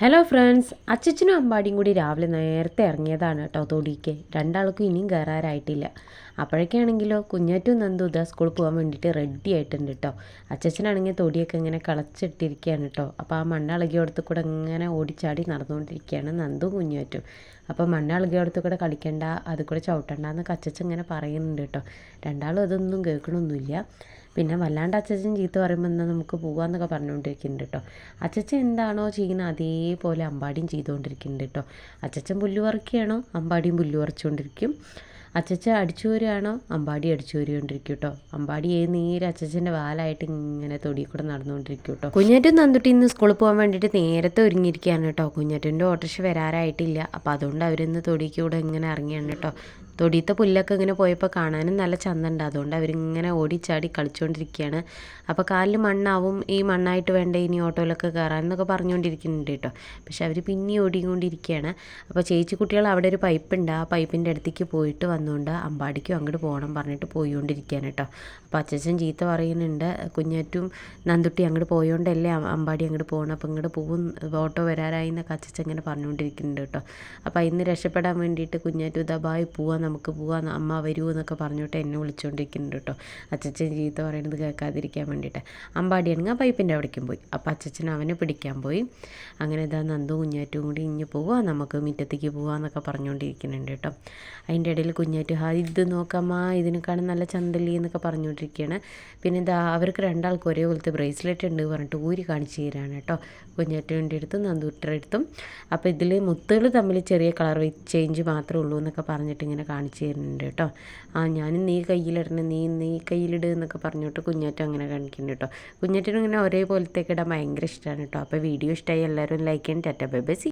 Hello friends അച്ചച്ചനും അമ്പാടിയും കൂടി രാവിലെ നേരത്തെ ഇറങ്ങിയതാണ് കേട്ടോ തൊടിക്ക്. രണ്ടാൾക്കും ഇനിയും കയറാറായിട്ടില്ല അപ്പോഴേക്കാണെങ്കിലോ കുഞ്ഞാറ്റും നന്ദു ഇതാ സ്കൂളിൽ പോകാൻ വേണ്ടിയിട്ട് റെഡി ആയിട്ടുണ്ട് കേട്ടോ. അച്ചച്ചനാണെങ്കിൽ തൊടിയൊക്കെ ഇങ്ങനെ കളച്ചിട്ടിരിക്കുകയാണ് കേട്ടോ. അപ്പോൾ ആ മണ്ണിളകിയോടത്ത് കൂടെ ഇങ്ങനെ ഓടിച്ചാടി നടന്നുകൊണ്ടിരിക്കുകയാണ് നന്ദു കുഞ്ഞാറ്റും. അപ്പോൾ മണ്ണിളകിയോടത്ത് കൂടെ കളിക്കണ്ട അത് കൂടെ ചവിട്ടണ്ട എന്നൊക്കെ അച്ചച്ചൻ ഇങ്ങനെ പറയുന്നുണ്ട് കേട്ടോ. രണ്ടാളും അതൊന്നും കേൾക്കണമൊന്നുമില്ല. പിന്നെ വല്ലാണ്ട് അച്ചച്ചൻ ചീത്ത പറയുമ്പോൾ എന്നാൽ നമുക്ക് പോകാമെന്നൊക്കെ പറഞ്ഞുകൊണ്ടിരിക്കുന്നുണ്ട് കേട്ടോ അച്ചച്ചൻ എന്താണോ ചെയ്യുന്നത് അതേപോലെ അമ്പാടിയും ചെയ്തുകൊണ്ടിരിക്കുന്നുണ്ട് കേട്ടോ അച്ചച്ചൻ പുല്ല് പറിക്കുകയാണോ അമ്പാടിയും പുല്ല് പറിച്ചുകൊണ്ടിരിക്കും അച്ചച്ച അടിച്ചു വരികയാണോ? അമ്പാടി അടിച്ചു വരികൊണ്ടിരിക്കും കേട്ടോ. അമ്പാടി ഏത് നേരെ അച്ചച്ചന്റെ വാലായിട്ട് ഇങ്ങനെ തൊടി കൂടെ നടന്നുകൊണ്ടിരിക്കും കേട്ടോ. കുഞ്ഞാറ്റും നന്ദുട്ടി ഇന്ന് സ്കൂളിൽ പോകാൻ വേണ്ടിയിട്ട് നേരത്തെ ഒരുങ്ങിയിരിക്കുകയാണ് കേട്ടോ. കുഞ്ഞാറ്റിന്റെ ഓട്ടോറിക്ഷ വരാറായിട്ടില്ല. അപ്പോൾ അതുകൊണ്ട് അവരിന്ന് തൊടിക്ക് കൂടെ ഇങ്ങനെ ഇറങ്ങിയാണ് കേട്ടോ. തൊടിയത്തെ പുല്ലൊക്കെ ഇങ്ങനെ പോയപ്പോൾ കാണാനും നല്ല ചന്തണ്ട്. അതുകൊണ്ട് അവരിങ്ങനെ ഓടിച്ചാടി കളിച്ചുകൊണ്ടിരിക്കുകയാണ് അപ്പോൾ കാലിൽ മണ്ണാവും. ഈ മണ്ണായിട്ട് വേണ്ട ഇനി ഓട്ടോയിലൊക്കെ കയറാൻ എന്നൊക്കെ പറഞ്ഞുകൊണ്ടിരിക്കുന്നുണ്ട് കേട്ടോ. പക്ഷെ അവർ പിന്നെ ഓടിക്കൊണ്ടിരിക്കുകയാണ്. അപ്പോൾ ചേച്ചി കുട്ടികൾ അവിടെ ഒരു പൈപ്പ് ഉണ്ട് ആ പൈപ്പിന്റെ അടുത്തേക്ക് പോയിട്ട് വന്നുകൊണ്ട് അമ്പാടിക്കും അങ്ങോട്ട് പോകണം പറഞ്ഞിട്ട് പോയിക്കൊണ്ടിരിക്കുകയാണ് കേട്ടോ. അപ്പോൾ അച്ഛച്ചൻ ചീത്ത പറയുന്നുണ്ട് കുഞ്ഞാറ്റും നന്തുട്ടി അങ്ങോട്ട് പോയോണ്ടല്ലേ അമ്പാടി അങ്ങോട്ട് പോകണം. അപ്പോൾ ഇങ്ങോട്ട് പോകും ഓട്ടോ വരാറായി എന്നൊക്കെ അച്ഛച്ചൻ ഇങ്ങനെ പറഞ്ഞുകൊണ്ടിരിക്കുന്നുണ്ട് കേട്ടോ. അപ്പോൾ ഇന്ന് രക്ഷപ്പെടാൻ വേണ്ടിയിട്ട് കുഞ്ഞാറ്റു ഇതാ ബായ് പോവാൻ നമുക്ക് പോവാം അമ്മ വരൂ എന്നൊക്കെ പറഞ്ഞിട്ട് എന്നെ വിളിച്ചുകൊണ്ടിരിക്കുന്നുണ്ട് കേട്ടോ. അച്ഛച്ചൻ ചീത്ത പറയുന്നത് കേൾക്കാതിരിക്കാൻ വേണ്ടിയിട്ട്. അമ്പാടിയാണെങ്കിൽ ആ പൈപ്പിന്റെ അവിടേക്കും പോയി. അപ്പോൾ അച്ഛച്ചൻ അവനെ പിടിക്കാൻ പോയി. അങ്ങനെ ഇതാ നന്ദു കുഞ്ഞാറ്റും കൂടി ഇഞ്ഞ് പോവാം നമുക്ക് മുറ്റത്തേക്ക് പോവാന്നൊക്കെ പറഞ്ഞുകൊണ്ടിരിക്കുന്നുണ്ട് കേട്ടോ. അതിന്റെ ഇടയിൽ കുഞ്ഞാറ്റു ഹാ ഇത് നോക്കാമ്മ ഇതിനെക്കാളും നല്ല ചന്തല്ലി എന്നൊക്കെ പറഞ്ഞുകൊണ്ടിരിക്കുകയാണ്. പിന്നെ ഇതാ അവർക്ക് രണ്ടാൾക്കും ഒരേ പോലത്തെ ബ്രേസ്ലെറ്റ് ഉണ്ട് പറഞ്ഞിട്ട് ഊരി കാണിച്ചു തരാണ് കേട്ടോ. കുഞ്ഞാറ്റുവിന്റെ അടുത്തും നന്ദൂട്ടരുടെ അടുത്തും. അപ്പോൾ ഇതിൽ മുത്തുകൾ തമ്മിൽ ചെറിയ കളർ ചേഞ്ച് മാത്രമേ ഉള്ളൂ എന്നൊക്കെ പറഞ്ഞിട്ട് ഇങ്ങനെ കാണിച്ചു തരുന്നുണ്ട് കേട്ടോ. ആ ഞാനും നീ കയ്യിലിടണം നീ നീ കയ്യിലിട് എന്നൊക്കെ പറഞ്ഞിട്ട് കുഞ്ഞാറ്റം അങ്ങനെ കാണിക്കുന്നുണ്ട് കേട്ടോ. കുഞ്ഞാറ്റിനും ഇങ്ങനെ ഒരേപോലത്തേക്ക് ഇടാൻ ഭയങ്കര ഇഷ്ടമാണ് കേട്ടോ. അപ്പോൾ വീഡിയോ ഇഷ്ടമായി എല്ലാവരും ലൈക്ക് ചെയ്യാൻ ടാറ്റ ബൈ ബൈ സി